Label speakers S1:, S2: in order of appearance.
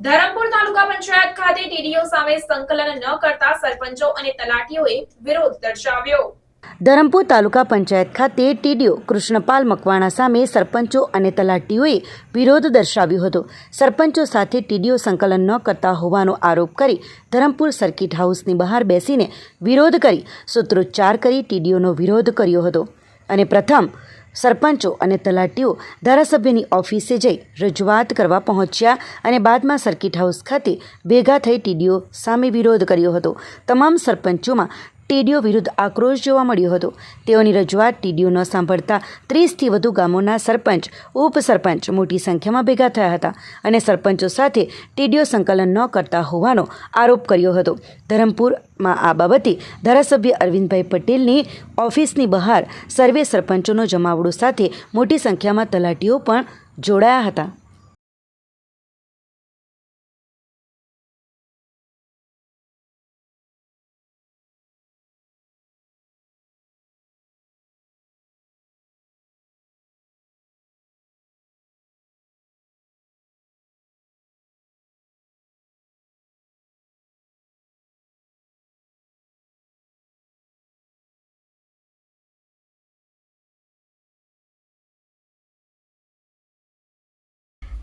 S1: ધરમપુર તાલુકા પંચાયત ખાતે ટીડીઓ સામે સંકલન ન કરતા સરપંચો અને તલાટીઓએ વિરોધ દર્શાવ્યો.
S2: ધરમપુર તાલુકા પંચાયત ખાતે ટીડીઓ કૃષ્ણપાલ મકવાણા સામે સરપંચો અને તલાટીઓએ વિરોધ દર્શાવ્યો હતો. સરપંચો સાથે ટીડીઓ સંકલન ન કરતા હોવાનો આરોપ કરી ધરમપુર સર્કિટ હાઉસની બહાર બેસીને વિરોધ કરી સૂત્રોચ્ચાર કરી ટીડીઓનો વિરોધ કર્યો હતો. અને પ્રથમ સરપંચો અને તલાટીઓ ધારાસભ્યની ઓફિસે જઈ રજૂઆત કરવા પહોંચ્યા અને બાદમાં સર્કિટ હાઉસ ખાતે ભેગા થઈ ટીડીઓ સામે વિરોધ કર્યો હતો. તમામ સરપંચોમાં ટીડીઓ વિરુદ્ધ આક્રોશ જોવા મળ્યો હતો. તેઓની રજૂઆત ટીડીઓ ન સાંભળતા ત્રીસથી વધુ ગામોના સરપંચ, ઉપસરપંચ મોટી સંખ્યામાં ભેગા થયા હતા અને સરપંચો સાથે ટીડીઓ સંકલન ન કરતા હોવાનો આરોપ કર્યો હતો. ધરમપુરમાં આ બાબતે ધારાસભ્ય અરવિંદભાઈ પટેલની ઓફિસની બહાર સર્વે સરપંચોનો જમાવડો સાથે મોટી સંખ્યામાં તલાટીઓ પણ જોડાયા હતા.